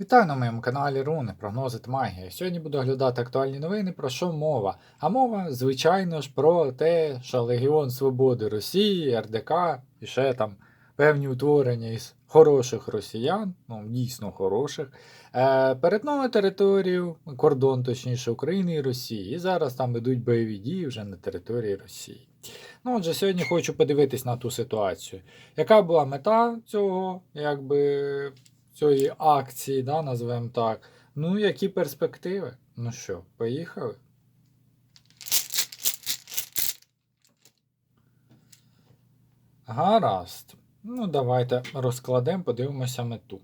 Вітаю на моєму каналі Руни, прогнози та магія. Сьогодні буду оглядати актуальні новини, про що мова. А мова, звичайно ж, про те, що Легіон Свободи Росії, РДК і ще там певні утворення із хороших росіян, ну дійсно хороших, е, перетнули територію, кордон, точніше, України і Росії. І зараз там ідуть бойові дії вже на території Росії. Ну, отже, сьогодні хочу подивитись на ту ситуацію. Яка була мета цього, якби цієї акції, да, назвемо так. Ну, які перспективи? Ну що, поїхали? Гаразд. Ну, давайте розкладемо, подивимося мету.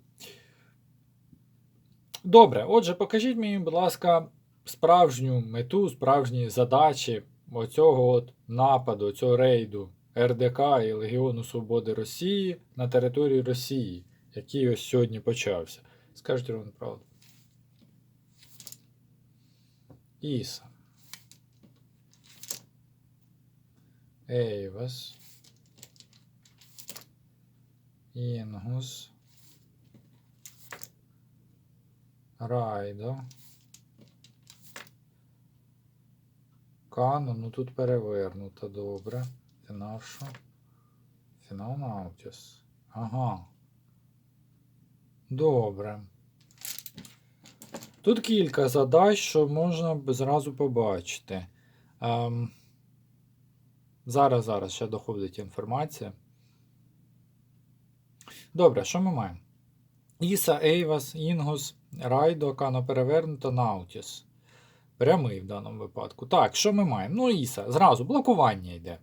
Добре, отже, покажіть мені, будь ласка, справжню мету, справжні задачі оцього от нападу, цього рейду РДК і Легіону Свободи Росії на території Росії який ось сьогодні почався. Скажіть ровно правду. Іса. Ейвас. Інгус. Райдо. Кано, ну тут перевернуто добре. Фінал що? Фінал Наутіс. Ага. Добре. Тут кілька задач, що можна зразу побачити. Ем, Зараз, зараз ще доходить інформація. Добре, що ми маємо? Іса, Ейвас, Інгус, Райдо, Кано перевернуто, Наутіс. Прямий в даному випадку. Так, що ми маємо? Ну, Іса, зразу блокування йде.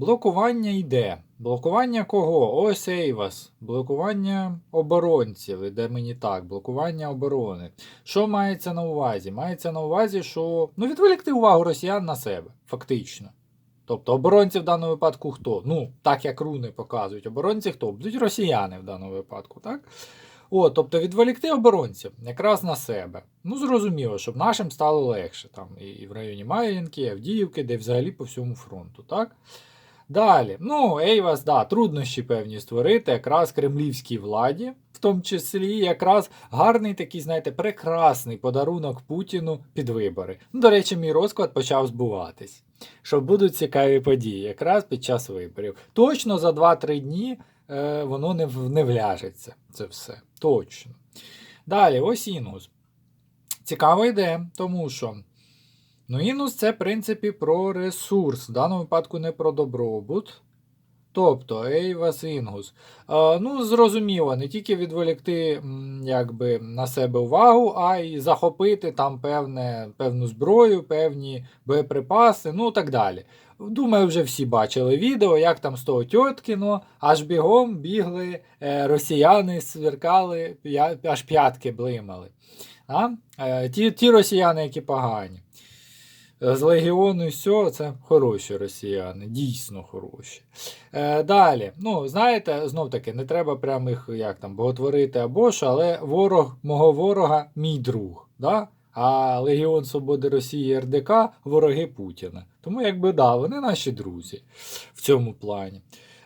Блокування йде. Блокування кого? Ось Ейвас. Блокування оборонців. Іде мені так, блокування оборони. Що мається на увазі? Мається на увазі, що ну, відволікти увагу росіян на себе, фактично. Тобто оборонці в даному випадку хто? Ну, так як руни показують, оборонці хто? Будуть росіяни в даному випадку, так? О, тобто відволікти оборонців якраз на себе. Ну, зрозуміло, щоб нашим стало легше. Там і в районі Маєнки, Авдіївки, де взагалі по всьому фронту, так? Далі, ну, Ейвас, да, труднощі певні створити, якраз кремлівській владі, в тому числі якраз гарний такий, знаєте, прекрасний подарунок Путіну під вибори. Ну, до речі, мій розклад почав збуватись. Що будуть цікаві події, якраз під час виборів. Точно за 2-3 дні е, воно не, не вляжеться. Це все. Точно. Далі, ось інус. Цікава ідея, тому що. Ну, інус це, в принципі, про ресурс, в даному випадку не про добробут. Тобто, Ейвас Інгус. А, ну, зрозуміло, не тільки відволікти якби, на себе увагу, а й захопити там певне, певну зброю, певні боєприпаси, ну так далі. Думаю, вже всі бачили відео, як там з того Тьоткіно, аж бігом бігли е, росіяни, сверкали, аж п'ятки блимали. А? Е, ті, ті росіяни, які погані. З легіону і все, це хороші росіяни, дійсно хороші. Е, далі, ну, знаєте, знов таки, не треба прямо їх як там боготворити або ж, але ворог мого ворога мій друг. Да? А Легіон Свободи Росії РДК вороги Путіна. Тому, якби да, вони наші друзі в цьому плані.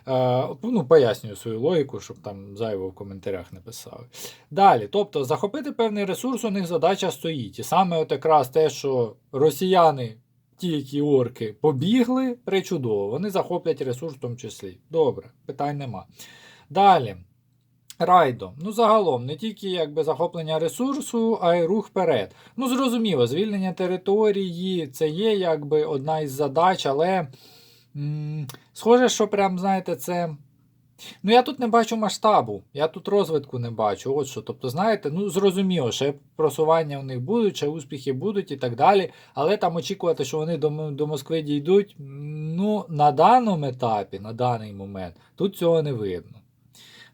Е, ну, пояснюю свою логіку, щоб там зайво в коментарях не писали. Далі, тобто, захопити певний ресурс у них задача стоїть. І саме от якраз те, що росіяни, ті, які орки, побігли, причудово, вони захоплять ресурс в тому числі. Добре, питань нема. Далі. Райдо. Ну, загалом, не тільки якби захоплення ресурсу, а й рух вперед. Ну, зрозуміло, звільнення території це є якби одна із задач, але схоже, що прям, знаєте, це. Ну, я тут не бачу масштабу, я тут розвитку не бачу. От що. Тобто, знаєте, ну зрозуміло, ще просування у них будуть, ще успіхи будуть і так далі. Але там очікувати, що вони до, до Москви дійдуть, ну, на даному етапі, на даний момент, тут цього не видно.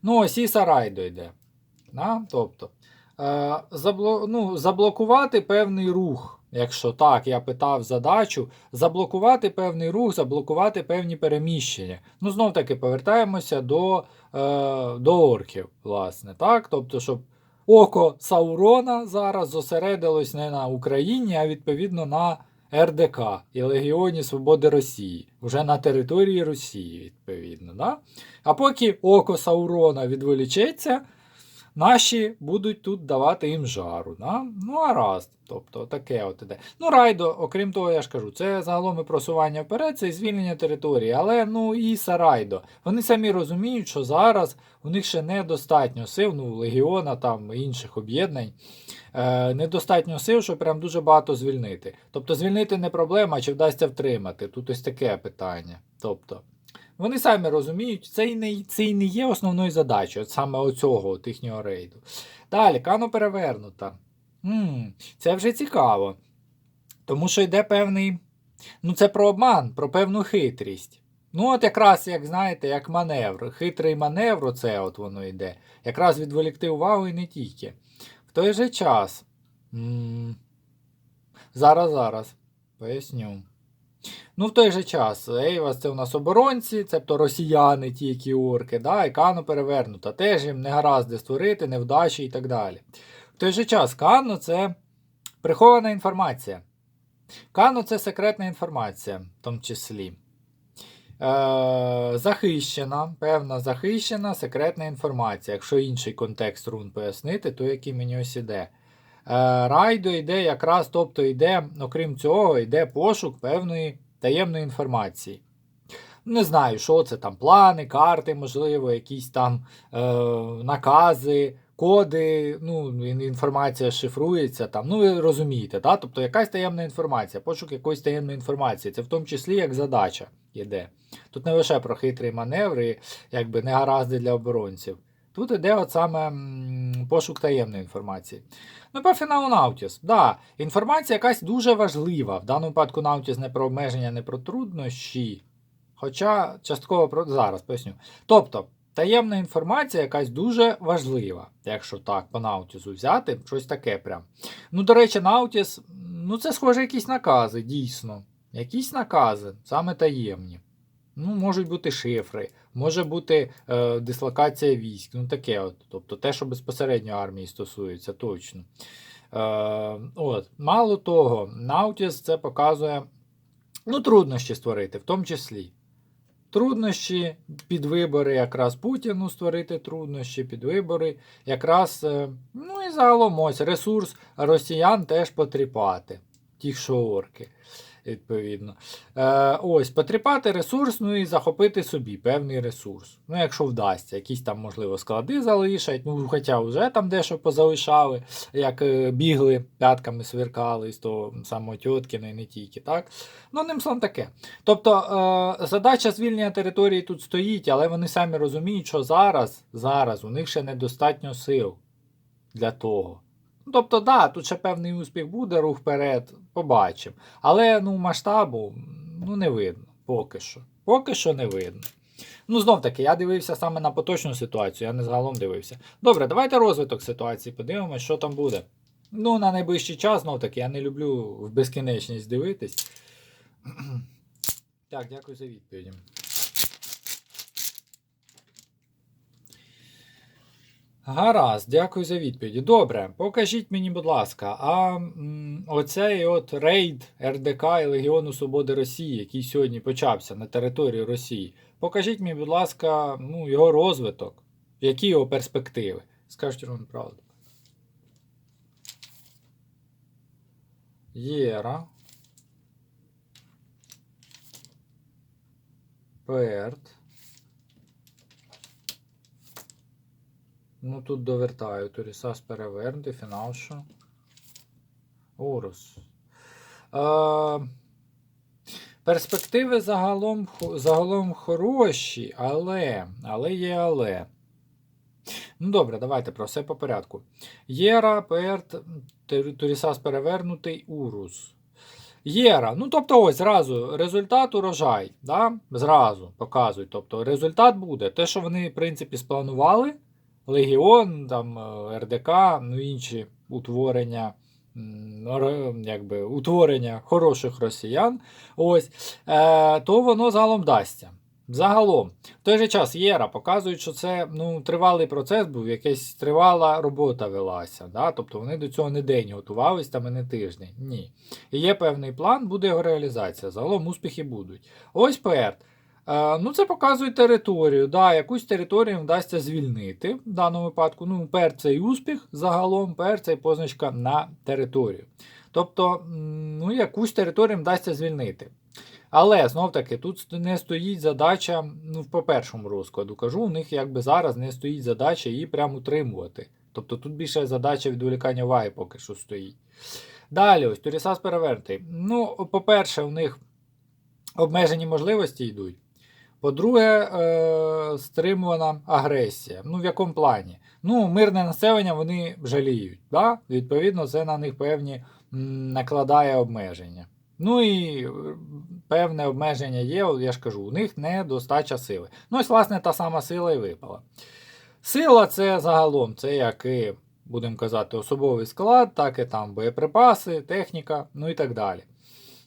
Ну, ось і Сарай дойде. Да? Тобто, е, забло, ну, заблокувати певний рух. Якщо так, я питав задачу, заблокувати певний рух, заблокувати певні переміщення. Ну, знов таки повертаємося до, е, до орків, власне. так? Тобто, щоб око Саурона зараз зосередилось не на Україні, а відповідно на РДК і Легіоні Свободи Росії, вже на території Росії, відповідно. Да? А поки око Саурона відволічеться, наші будуть тут давати їм жару. Да? Ну, а раз. Тобто таке от іде. Ну, райдо, окрім того, я ж кажу, це загалом і просування вперед, це і звільнення території. Але ну і Сарайдо. Вони самі розуміють, що зараз у них ще недостатньо сил, ну, легіона там інших об'єднань. Е, недостатньо сил, щоб прям дуже багато звільнити. Тобто звільнити не проблема, чи вдасться втримати. Тут ось таке питання. Тобто, вони самі розуміють, це і не, це і не є основною задачею, от саме оцього от їхнього рейду. Далі, кано перевернута. м це вже цікаво. Тому що йде певний. Ну, це про обман, про певну хитрість. Ну, от якраз, як знаєте, як маневр. Хитрий маневр, оце от воно йде. Якраз відволікти увагу і не тільки. В той же час. м Зараз, зараз. Поясню. Ну, в той же час, Ейвас це у нас оборонці, цебто росіяни, ті, які орки, да, і Кано перевернута. Теж їм не гаразди створити, невдачі і так далі. В той же час, Кано це прихована інформація. Кано це секретна інформація, в тому числі. Е, захищена, певна захищена секретна інформація. Якщо інший контекст рун пояснити, то який мені ось іде. Е, Райдо йде якраз, тобто йде, окрім цього, йде пошук певної таємної інформації. Не знаю, що це там, плани, карти, можливо, якісь там е, накази, коди, ну, інформація шифрується. Там, ну, ви розумієте, да? тобто якась таємна інформація, пошук якоїсь таємної інформації. Це в тому числі як задача йде. Тут не лише про хитрі маневри, якби негаразди для оборонців. Тут іде от саме пошук таємної інформації. Ну, по фіналу Наутіс. Да, інформація якась дуже важлива. В даному випадку Наутіс не про обмеження, не про труднощі. Хоча частково про зараз поясню. Тобто, таємна інформація якась дуже важлива, якщо так, по Наутісу взяти, щось таке прям. Ну, до речі, Наутіс, ну це схоже якісь накази, дійсно. Якісь накази, саме таємні. Ну, можуть бути шифри, може бути е, дислокація військ, ну таке от. Тобто те, що безпосередньо армії стосується, точно. Е, от. Мало того, Наутіс це показує ну, труднощі створити, в тому числі. Труднощі під вибори, якраз Путіну створити труднощі під вибори, якраз, е, ну і загалом ось ресурс росіян теж потріпати. Ті, що орки, відповідно. Е, ось, потріпати ресурс, ну і захопити собі певний ресурс. Ну, якщо вдасться, якісь там, можливо, склади залишать, ну, хоча вже там дещо позалишали, як е, бігли, п'ятками сверкали з того самого Тьоткіна і не тільки, так? Ну, ним словом таке. Тобто е, задача звільнення території тут стоїть, але вони самі розуміють, що зараз, зараз у них ще недостатньо сил для того. Тобто, да, тут ще певний успіх буде, рух вперед, побачимо. Але ну, масштабу ну, не видно поки що. Поки що не видно. Ну, знов таки, я дивився саме на поточну ситуацію, я не загалом дивився. Добре, давайте розвиток ситуації, подивимось, що там буде. Ну, на найближчий час, знов таки, я не люблю в безкінечність дивитись. Так, дякую за відповіді. Гаразд, дякую за відповіді. Добре, покажіть мені, будь ласка, а м, оцей от рейд РДК і Легіону Свободи Росії, який сьогодні почався на території Росії, покажіть мені, будь ласка, ну, його розвиток, які його перспективи. Скажіть вам правду. Єра. Перт. Ну тут довертаю. Турісас перевернути, фінал що? Урус. Е, перспективи загалом, загалом хороші, але. Але є але. Ну добре, давайте про все по порядку. Єра, Перт, Турісас перевернутий, Урус. Єра. Ну, тобто, ось зразу результат урожай. Да? Зразу показують. Тобто, результат буде. Те, що вони, в принципі, спланували. Легіон, там, е, РДК, ну інші утворення, якби, утворення хороших росіян, ось, е, то воно загалом дасться. Загалом, в той же час Єра показують, що це ну, тривалий процес був, якась тривала робота велася. Да? Тобто вони до цього не день готувались, там і не тиждень. Ні. І є певний план, буде його реалізація. Загалом успіхи будуть. Ось ПР. Е, ну, це показує територію. Да, якусь територію вдасться звільнити в даному випадку. Ну, пер це і успіх загалом, пер це і позначка на територію. Тобто, ну, якусь територію вдасться звільнити. Але знов таки, тут не стоїть задача, ну, по першому розкладу кажу, у них якби зараз не стоїть задача її прямо утримувати. Тобто тут більше задача відволікання уваги поки що стоїть. Далі, ось Турісас перевернутий. Ну, по-перше, у них обмежені можливості йдуть. По-друге, е, стримувана агресія. Ну, в якому плані? Ну, мирне населення вони жаліють. Да? Відповідно, це на них певні м, накладає обмеження. Ну і е, певне обмеження є, я ж кажу, у них недостача сили. Ну, ось, власне, та сама сила і випала. Сила це загалом, це як і, будемо казати, особовий склад, так і там боєприпаси, техніка, ну і так далі.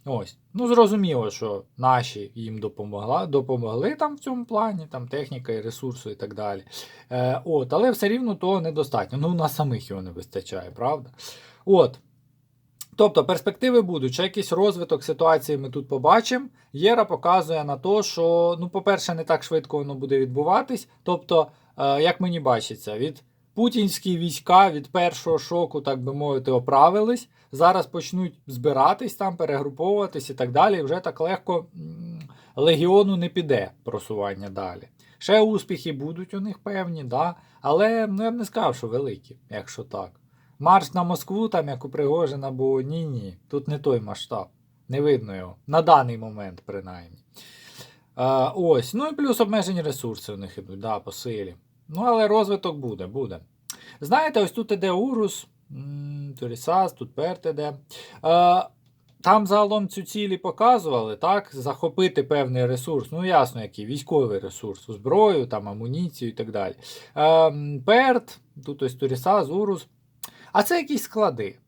Ось. Ну, зрозуміло, що наші їм допомогла, допомогли там в цьому плані, там техніка і ресурси і так далі. Е, от, Але все рівно того недостатньо. Ну, у нас самих його не вистачає, правда? От. Тобто перспективи будуть, ще якийсь розвиток ситуації ми тут побачимо. Єра показує на те, що, ну, по-перше, не так швидко воно буде відбуватись. Тобто, е, як мені бачиться, від путінські війська від першого шоку, так би мовити, оправились. Зараз почнуть збиратись там, перегруповуватись і так далі. І вже так легко легіону не піде просування далі. Ще успіхи будуть у них певні, да? але ну, я б не сказав, що великі, якщо так. Марш на Москву, там, як у Пригожина, бо ні-ні, тут не той масштаб. Не видно його. На даний момент, принаймні. Е, ось. Ну і плюс обмежені ресурси у них ідуть, да, по силі. Ну, але розвиток буде, буде. Знаєте, ось тут іде Урус, Турісас, тут Перт іде. Е, там загалом цю цілі показували, так? Захопити певний ресурс. Ну, ясно, який військовий ресурс, зброю, там, амуніцію і так далі. Е, Перт, тут ось Турісас, Урус. А це якісь склади.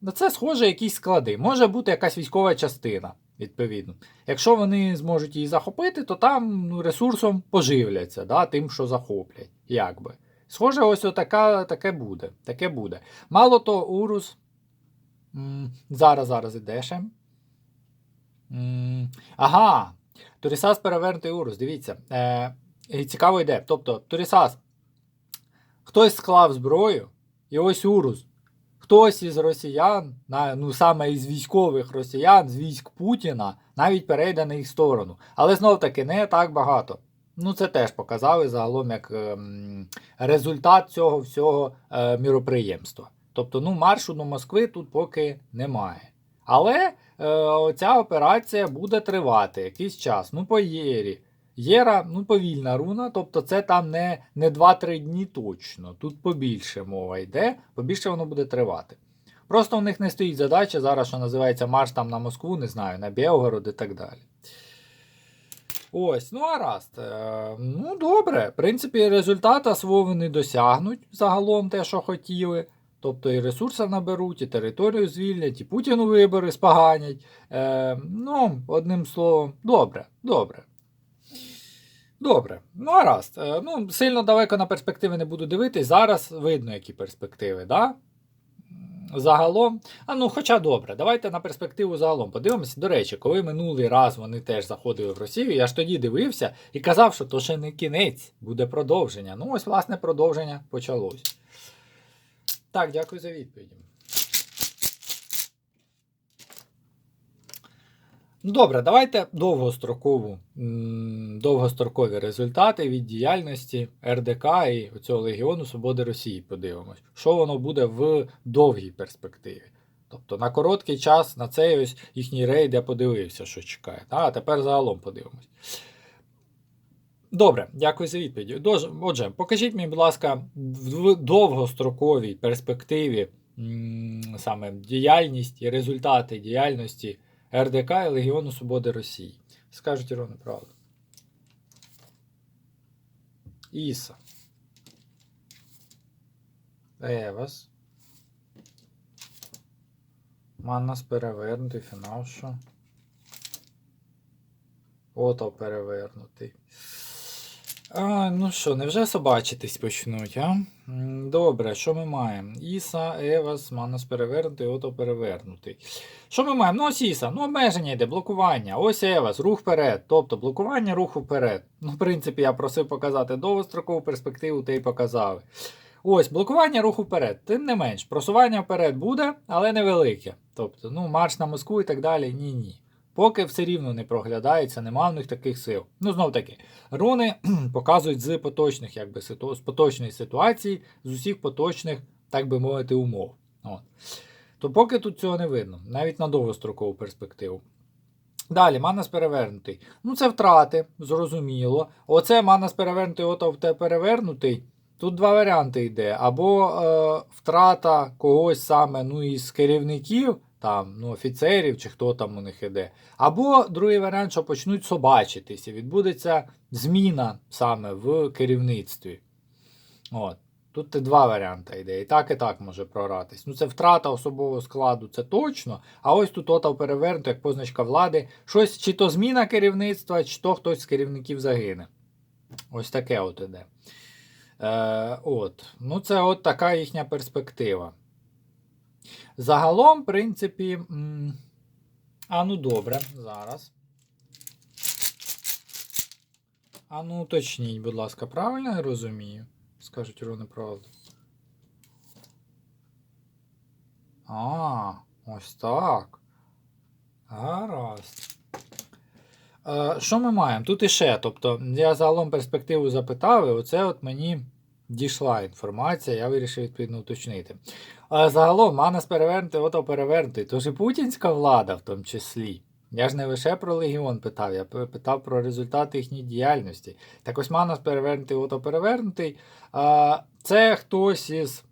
На це схоже якісь склади. Може бути якась військова частина, відповідно. Якщо вони зможуть її захопити, то там ну, ресурсом поживляться, да, тим, що захоплять. Якби. Схоже, ось отака, таке буде. Таке буде. Мало то, Урус. М, зараз, зараз іде ще. М, ага. Турісас перевернутий Урус. Дивіться. Е, і цікаво йде. Тобто, Турісас. Хтось склав зброю, і ось Урус. Хтось із росіян, ну саме із військових росіян, з військ Путіна, навіть перейде на їх сторону. Але знов таки не так багато. Ну, це теж показали загалом як ем, результат цього всього е, міроприємства. Тобто, ну, маршу до Москви тут поки немає. Але е, ця операція буде тривати якийсь час. Ну, по. Єра, ну, повільна руна, тобто це там не, не 2-3 дні точно. Тут побільше мова йде, побільше воно буде тривати. Просто у них не стоїть задача зараз, що називається марш там на Москву, не знаю, на Білгород і так далі. Ось, ну гаразд. Е, ну, добре. В принципі, результата свого вони досягнуть загалом те, що хотіли. Тобто і ресурси наберуть, і територію звільнять, і Путіну вибори споганять. Е, ну, одним словом, добре, добре. Добре, ну гаразд. Е, ну, сильно далеко на перспективи не буду дивитись. Зараз видно, які перспективи, да? Загалом. А ну, хоча добре, давайте на перспективу загалом подивимося. До речі, коли минулий раз вони теж заходили в Росію, я ж тоді дивився і казав, що то ще не кінець, буде продовження. Ну, ось, власне, продовження почалось. Так, дякую за відповіді. Ну, добре, давайте довгострокову, довгострокові результати від діяльності РДК і цього Легіону Свободи Росії подивимось. Що воно буде в довгій перспективі. Тобто на короткий час на цей ось їхній рейд я подивився, що чекає. А тепер загалом подивимось. Добре, дякую за відповідь. Отже, покажіть мені, будь ласка, в довгостроковій перспективі саме діяльність і результати діяльності РДК і Легіону Свободи Росії. Скажуть Ірони правду. Іса. Евас. Маннас перевернутий, фінал що? Ото перевернутий. А, ну що, невже собачитись почнуть, а? Добре, що ми маємо? Іса, Евас, Манас перевернутий, ото перевернутий. Що ми маємо? Ну ось Іса, ну обмеження йде, блокування. Ось Евас, рух вперед. Тобто блокування руху вперед. Ну, в принципі, я просив показати довгострокову перспективу, ти й показали. Ось, блокування руху вперед. Тим не менш, просування вперед буде, але невелике. Тобто, ну, марш на Москву і так далі. Ні-ні. Поки все рівно не проглядається, нема в них таких сил. Ну, знов таки, руни показують з поточних, якби, з поточної ситуації, з усіх поточних, так би мовити, умов. От. То поки тут цього не видно, навіть на довгострокову перспективу. Далі, Манас перевернутий. Ну, це втрати, зрозуміло. Оце Манас перевернутий, ото перевернутий. Тут два варіанти йде. Або е, втрата когось саме ну, із керівників, там, ну, офіцерів чи хто там у них іде. Або другий варіант, що почнуть собачитися. Відбудеться зміна саме в керівництві. От. Тут два варіанти йде. І так, і так може проратись. Ну, це втрата особового складу, це точно. А ось тут отав перевернуто, як позначка влади. Щось, чи то зміна керівництва, чи то хтось з керівників загине. Ось таке от іде. Е, от. Ну, це от така їхня перспектива. Загалом, в принципі. А ну добре, зараз. А ну уточніть, будь ласка, правильно я розумію? Скажуть руни правду. А, ось так. Гаразд. Е, що ми маємо? Тут іще. Тобто, я загалом перспективу запитав, і оце от мені дійшла інформація, я вирішив відповідно уточнити. А загалом, Манас перевернутий, ото перевернутий. Тож і путінська влада в тому числі. Я ж не лише про Легіон питав, я питав про результати їхньої діяльності. Так ось Манас перевернутий, ото перевернутий. Це хтось із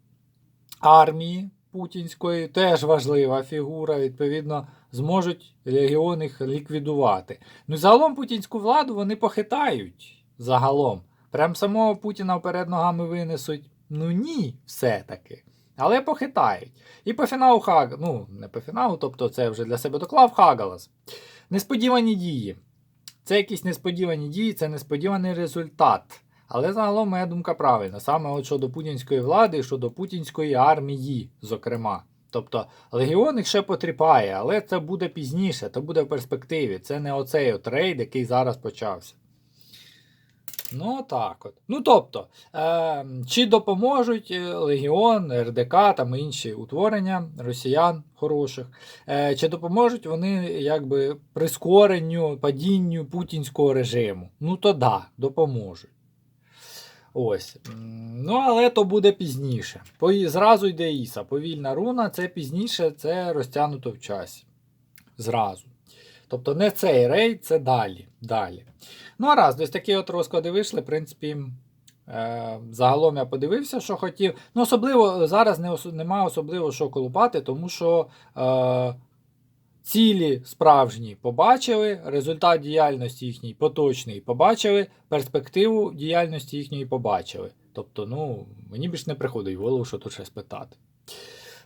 армії путінської, теж важлива фігура, відповідно, зможуть легіон їх ліквідувати. Ну, загалом путінську владу вони похитають. Загалом. Прям самого Путіна вперед ногами винесуть. Ну ні, все-таки. Але похитають. І по фіналу Хаг... ну, не по фіналу, тобто це вже для себе доклав Хагалас. Несподівані дії. Це якісь несподівані дії, це несподіваний результат. Але загалом моя думка правильна. Саме от щодо путінської влади, щодо путінської армії, зокрема. Тобто легіон їх ще потріпає, але це буде пізніше, це буде в перспективі. Це не оцей от рейд, який зараз почався. Ну, так от. Ну, тобто, е, чи допоможуть е, Легіон, РДК там інші утворення росіян хороших, е, чи допоможуть вони якби прискоренню, падінню путінського режиму? Ну, то да, допоможуть. Ось. Ну, але то буде пізніше. По- Зразу йде Іса. Повільна руна, це пізніше, це розтягнуто в часі. Зразу. Тобто не цей рейд, це далі. далі. Ну, а раз, ось такі от розклади вийшли, в принципі. Е, загалом я подивився, що хотів. Ну, особливо зараз не ос, немає особливо що колупати, тому що е, цілі справжні побачили, результат діяльності їхньої поточний побачили, перспективу діяльності їхньої побачили. Тобто, ну, мені більш не приходить в голову, що тут щось питати.